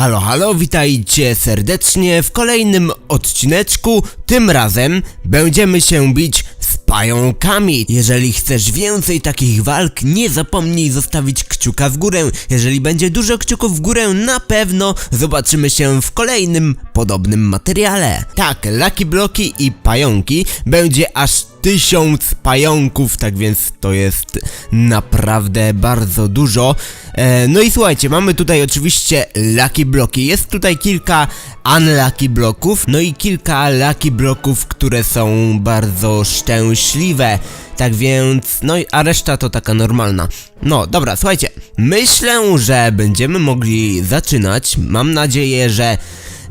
Halo, halo, witajcie serdecznie w kolejnym odcineczku. Tym razem będziemy się bić z pająkami. Jeżeli chcesz więcej takich walk, nie zapomnij zostawić kciuka w górę. Jeżeli będzie dużo kciuków w górę, na pewno zobaczymy się w kolejnym podobnym materiale. Tak, Lucky Bloki i pająki będzie aż tysiąc pająków, tak więc to jest naprawdę bardzo dużo. E, no i słuchajcie, mamy tutaj oczywiście Lucky Bloki. Jest tutaj kilka Unlucky Bloków, no i kilka Lucky Bloków, które są bardzo szczęśliwe. Tak więc, no i a reszta to taka normalna. No, dobra, słuchajcie, myślę, że będziemy mogli zaczynać. Mam nadzieję, że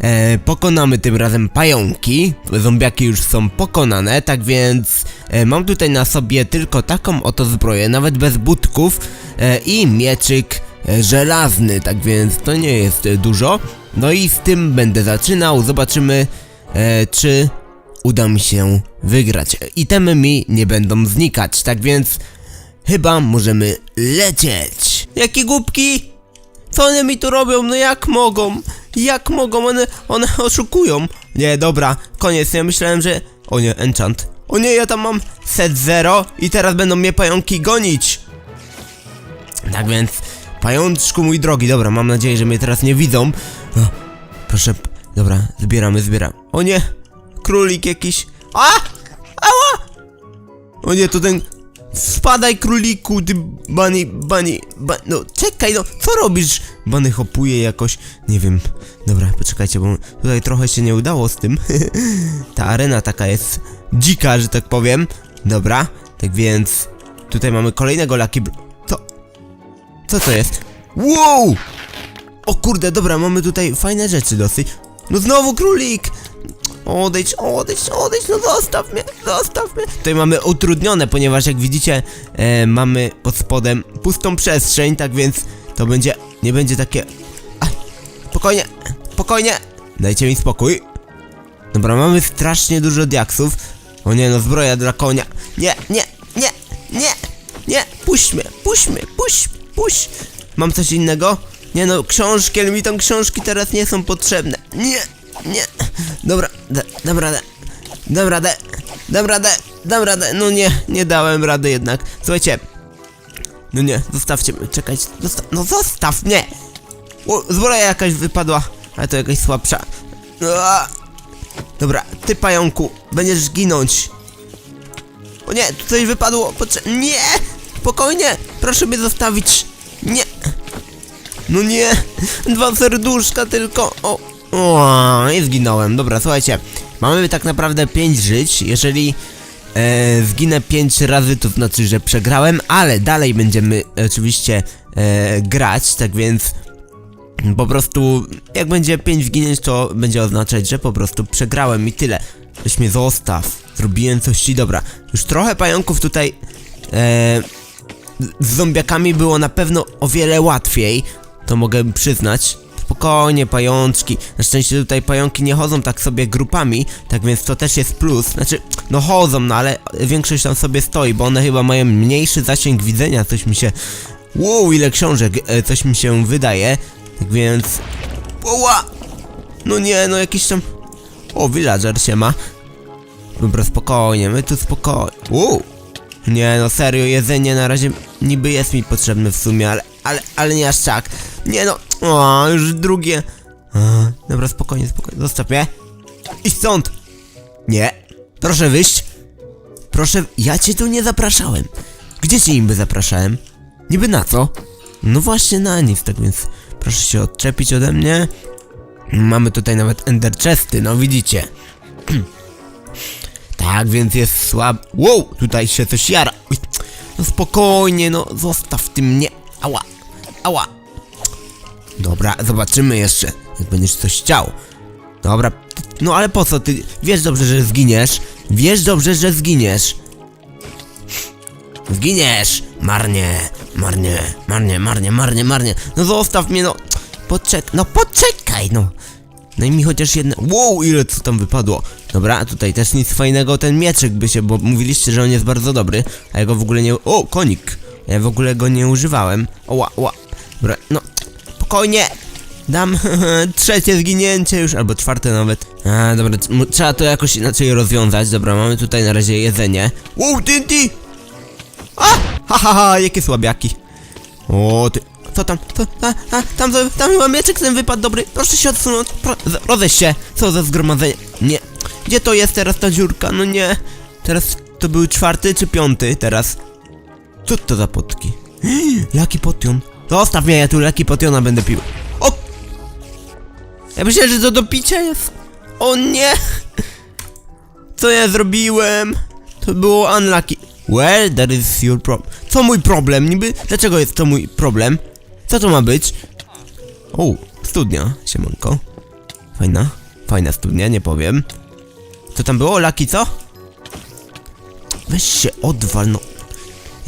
E, pokonamy tym razem pająki. Zombiaki już są pokonane, tak więc e, mam tutaj na sobie tylko taką oto zbroję, nawet bez budków e, i mieczyk e, żelazny, tak więc to nie jest e, dużo. No i z tym będę zaczynał, zobaczymy e, czy uda mi się wygrać. Itemy mi nie będą znikać, tak więc chyba możemy lecieć. Jakie głupki! Co one mi tu robią? No jak mogą? Jak mogą? One, one oszukują. Nie, dobra, koniec. Ja myślałem, że... O nie, enchant. O nie, ja tam mam set zero i teraz będą mnie pająki gonić. Tak więc, pajączku mój drogi, dobra, mam nadzieję, że mnie teraz nie widzą. O, proszę, dobra, zbieramy, zbieram. O nie, królik jakiś. A! Ała! O nie, to ten... Spadaj króliku, ty bunny, bunny, ba... no czekaj, no co robisz? Bunny hopuje jakoś, nie wiem. Dobra, poczekajcie, bo tutaj trochę się nie udało z tym. Ta arena taka jest dzika, że tak powiem. Dobra, tak więc tutaj mamy kolejnego Lucky Bro... Co? Co to jest? Wow! O kurde, dobra, mamy tutaj fajne rzeczy dosyć. No znowu królik! Odejdź, odejdź, odejdź, no zostaw mnie, zostaw mnie. Tutaj mamy utrudnione, ponieważ jak widzicie, e, mamy pod spodem pustą przestrzeń, tak więc to będzie, nie będzie takie... Aj, spokojnie, spokojnie, dajcie mi spokój. Dobra, mamy strasznie dużo diaksów. O nie, no zbroja dla konia. Nie, nie, nie, nie, nie, puść mnie, puść mnie, puść, puść. Mam coś innego? Nie no, książki, ale mi tam książki teraz nie są potrzebne. Nie, nie. Dobra, da, dam radę. Dam radę. Dam radę. Dam radę. No nie, nie dałem rady jednak. Słuchajcie. No nie, zostawcie mnie, czekajcie. Zosta no zostaw mnie! O, jakaś wypadła, ale to jakaś słabsza. Dobra, ty pająku, będziesz ginąć. O nie, tu coś wypadło. Potrze nie! Spokojnie! Proszę mnie zostawić. Nie! No nie! Dwa serduszka tylko. O! O, i zginąłem. Dobra, słuchajcie. Mamy tak naprawdę 5 żyć. Jeżeli e, zginę 5 razy, to znaczy, że przegrałem, ale dalej będziemy oczywiście e, grać, tak więc po prostu jak będzie 5 zginięć, to będzie oznaczać, że po prostu przegrałem i tyle. Weź mnie zostaw. Zrobiłem coś ci dobra. Już trochę pająków tutaj e, z zombiakami było na pewno o wiele łatwiej. To mogę przyznać. Spokojnie, pajączki. Na szczęście tutaj pająki nie chodzą tak sobie grupami, tak więc to też jest plus. Znaczy, no chodzą, no ale większość tam sobie stoi, bo one chyba mają mniejszy zasięg widzenia, coś mi się... Wow, ile książek, e, coś mi się wydaje. Tak więc... Oła! No nie, no jakiś tam... O, villager się ma. Dobra, spokojnie, my tu spokojnie. Wow! Nie no, serio, jedzenie na razie niby jest mi potrzebne w sumie, ale, ale, ale nie aż tak. Nie no, o, już drugie. A, dobra, spokojnie, spokojnie, zostaw mnie. I stąd! Nie, proszę wyjść. Proszę, ja cię tu nie zapraszałem. Gdzie cię niby zapraszałem? Niby na co? No właśnie na nic, tak więc proszę się odczepić ode mnie. Mamy tutaj nawet ender chesty, no widzicie. Tak, więc jest słab... Wow, tutaj się coś jara. No spokojnie, no zostaw ty mnie. Ała, ała. Dobra, zobaczymy jeszcze, jak będziesz coś chciał. Dobra, no ale po co ty? Wiesz dobrze, że zginiesz. Wiesz dobrze, że zginiesz. Zginiesz! Marnie, marnie, marnie, marnie, marnie, marnie. No zostaw mnie, no. Poczek... No poczekaj, no. No i mi chociaż jedno... Wow, ile co tam wypadło. Dobra, tutaj też nic fajnego, ten mieczyk by się, bo mówiliście, że on jest bardzo dobry, a ja go w ogóle nie... O, konik! Ja w ogóle go nie używałem. Oła, oła. Dobra, no, spokojnie. Dam trzecie zginięcie już, albo czwarte nawet. A, dobra, trzeba to jakoś inaczej rozwiązać. Dobra, mamy tutaj na razie jedzenie. Wow, TNT! A! Ha, ha, ha, jakie słabiaki. O, ty... Co tam? Co? A, a, tam, tam, tam chyba mieczek ten wypadł dobry. Proszę się odsunąć. Pro, się. Co za zgromadzenie. Nie. Gdzie to jest teraz ta dziurka? No nie. Teraz to był czwarty czy piąty teraz? Co to za potki? Laki potion. Zostaw mnie, ja tu laki potiona będę pił. O! Ja myślałem, że to do picia jest. O nie! Co ja zrobiłem? To było unlucky. Well, that is your problem. Co mój problem? Niby, dlaczego jest to mój problem? Co to ma być? O, studnia, siemanko. Fajna, fajna studnia, nie powiem. Co tam było, Laki, co? Weź się odwal, no.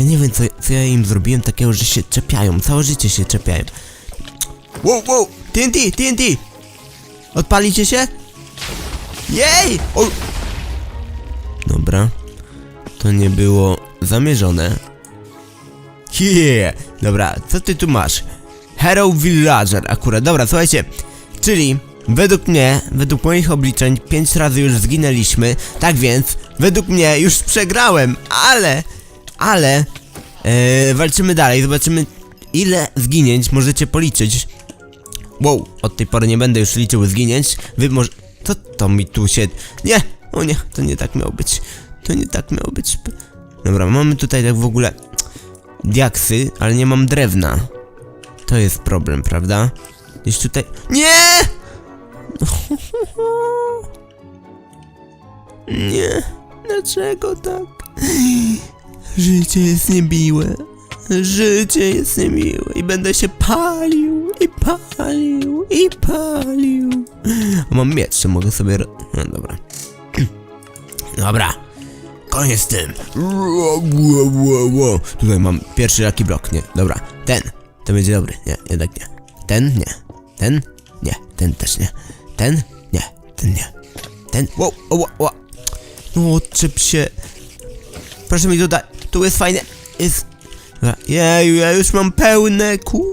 Ja nie wiem, co, co ja im zrobiłem takiego, że się czepiają. Całe życie się czepiają. Wow, wow! TNT, TNT! Odpalicie się? Jej! O! Dobra. To nie było zamierzone. Yeah! Dobra, co ty tu masz? Hero Villager akurat. Dobra, słuchajcie. Czyli według mnie, według moich obliczeń, 5 razy już zginęliśmy. Tak więc, według mnie już przegrałem, ale, ale, e, walczymy dalej. Zobaczymy, ile zginięć możecie policzyć. Wow, od tej pory nie będę już liczył zginięć. Wy może... To mi tu się... Nie! O nie, to nie tak miało być. To nie tak miało być. Dobra, mamy tutaj tak w ogóle... Diaksy, ale nie mam drewna. To jest problem, prawda? Gdzieś tutaj... Nie! Nie. Dlaczego tak? Życie jest niemiłe. Życie jest niemiłe i będę się palił i palił i palił. A mam miecz, czy mogę sobie... No dobra. Dobra. Koniec z tym. Tutaj mam pierwszy lucky block, nie. Dobra. Ten. To będzie dobry. Nie, jednak nie. Ten nie. Ten nie. Ten też nie. Ten nie. Ten nie. Ten. Wow, wow, wow. No odczep się. Proszę mi dodać. Tu jest fajne. Jest. Jeju, ja już mam pełne ku.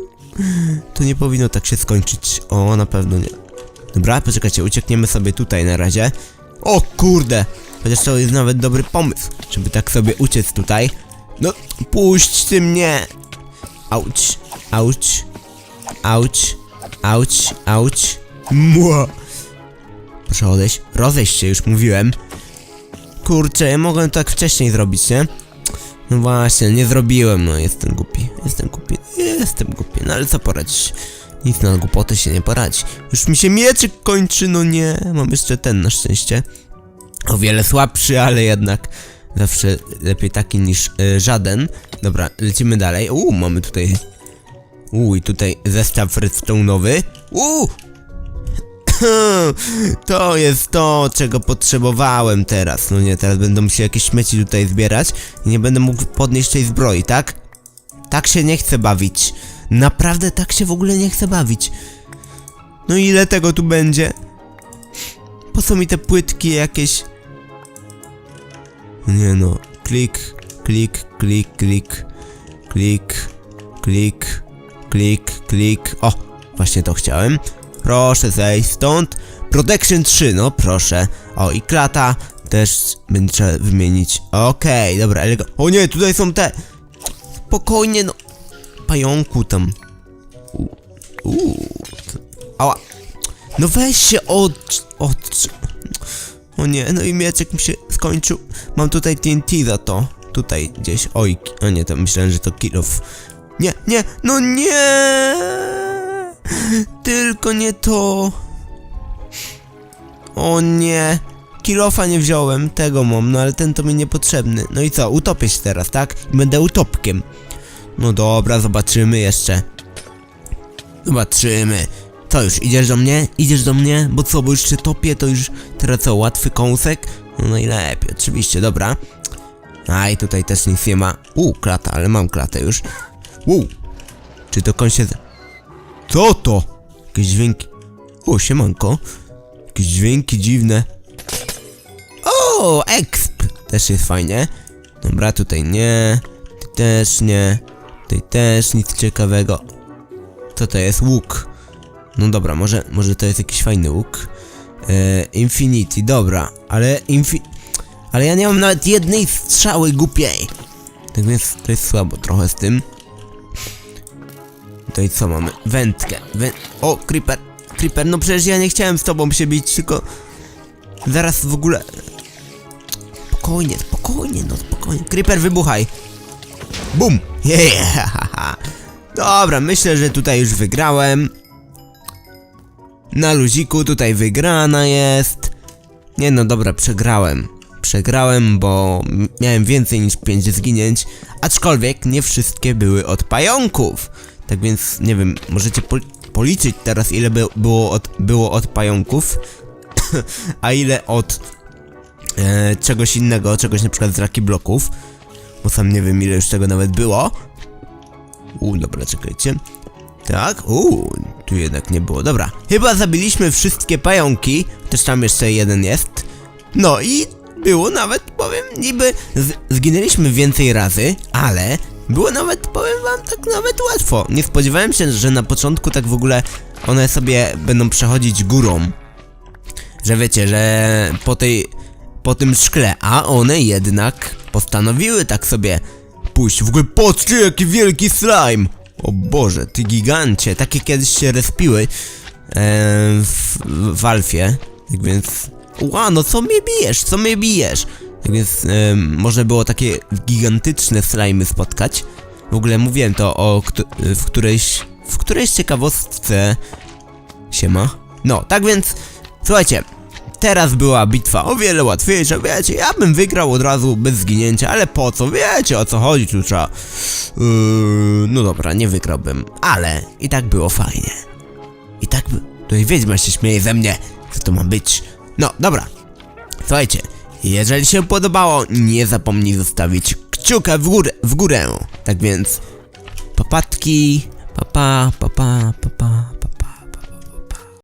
To nie powinno tak się skończyć. O, na pewno nie. Dobra, poczekajcie, uciekniemy sobie tutaj na razie. O kurde! Chociaż to jest nawet dobry pomysł, żeby tak sobie uciec tutaj. No, puść ty mnie! Auć, auć, auć, auć, auć. Mua! Proszę odejść, rozejść się, już mówiłem. Kurczę, ja mogłem tak wcześniej zrobić, nie? No właśnie, nie zrobiłem, no jestem głupi, jestem głupi, jestem głupi, no ale co poradzić? Nic na głupotę się nie poradzi. Już mi się mieczyk kończy, no nie, mam jeszcze ten na szczęście. O wiele słabszy, ale jednak zawsze lepiej taki niż y, żaden. Dobra, lecimy dalej. Uuu, mamy tutaj... Uuu, i tutaj zestaw redstone'owy. Uuu! To jest to, czego potrzebowałem teraz. No nie, teraz będą mi się jakieś śmieci tutaj zbierać i nie będę mógł podnieść tej zbroi, tak? Tak się nie chcę bawić. Naprawdę tak się w ogóle nie chcę bawić. No ile tego tu będzie? Po co mi te płytki jakieś? Nie no. Klik, klik, klik, klik, klik, klik, klik, klik. O, właśnie to chciałem. Proszę zejść stąd. Protection 3, no proszę. O, i klata też będzie trzeba wymienić. Okej, dobra, elego. O nie, tutaj są te. Spokojnie, no. Pająku tam. Uuu. Ała. No weź się od... od... O nie, no i mieczek mi się skończył. Mam tutaj TNT za to. Tutaj gdzieś. Oj, o nie, to myślałem, że to kilof. Nie, nie, no nie! Tylko nie to. O nie. Kilofa nie wziąłem, tego mam, no ale ten to mi niepotrzebny. No i co, utopię się teraz, tak? I będę utopkiem. No dobra, zobaczymy jeszcze. Zobaczymy. Co już, idziesz do mnie? Idziesz do mnie? Bo co, bo już się topię, to już teraz co, łatwy kąsek? No najlepiej, oczywiście, dobra. A i tutaj też nic nie ma. U, klata, ale mam klatę już. U, czy to koń się... Co to? Jakieś dźwięki. O, siemanko. Jakieś dźwięki dziwne. O, exp! Też jest fajnie. Dobra, tutaj nie. Tutaj też nie. Tutaj też nic ciekawego. Co to jest? Łuk. No dobra, może, może to jest jakiś fajny łuk. E, Infinity, dobra, ale infi... Ale ja nie mam nawet jednej strzały głupiej. Tak więc to jest słabo trochę z tym. To i co mamy? Wędkę. Wę... O, Creeper. Creeper, no przecież ja nie chciałem z tobą się bić, tylko... Zaraz w ogóle... Spokojnie, spokojnie, no spokojnie. Creeper, wybuchaj. Bum! Yeah. Dobra, myślę, że tutaj już wygrałem. Na luziku tutaj wygrana jest. Nie no, dobra, przegrałem. Przegrałem, bo miałem więcej niż 5 zginięć, aczkolwiek nie wszystkie były od pająków. Tak więc, nie wiem, możecie pol policzyć teraz ile by było od, było od pająków, a ile od e, czegoś innego, czegoś na przykład z raki bloków. Bo sam nie wiem ile już tego nawet było. U, dobra, czekajcie. Tak, uuu, tu jednak nie było. Dobra, chyba zabiliśmy wszystkie pająki, też tam jeszcze jeden jest. No i było nawet, powiem, niby zginęliśmy więcej razy, ale było nawet, powiem wam, tak nawet łatwo. Nie spodziewałem się, że na początku tak w ogóle one sobie będą przechodzić górą. Że wiecie, że po tej, po tym szkle, a one jednak postanowiły tak sobie pójść. W ogóle patrzcie, jaki wielki slime! O Boże, ty gigancie, takie kiedyś się respiły e, w, w Alfie, tak więc... Ła, no co mnie bijesz, co mnie bijesz? Więc można było takie gigantyczne slimy spotkać. W ogóle mówiłem to o w którejś, w którejś ciekawostce Siema. No, tak więc, słuchajcie, teraz była bitwa o wiele łatwiejsza, wiecie, ja bym wygrał od razu bez zginięcia, ale po co, wiecie o co chodzi, tu trzeba... Yy, no dobra, nie wygrałbym, ale i tak było fajnie. I tak by... Tutaj wiedźma się śmieje ze mnie, co to ma być. No, dobra. Słuchajcie, jeżeli się podobało, nie zapomnij zostawić kciuka w górę, w górę. Tak więc, papatki, papa, papa, papa.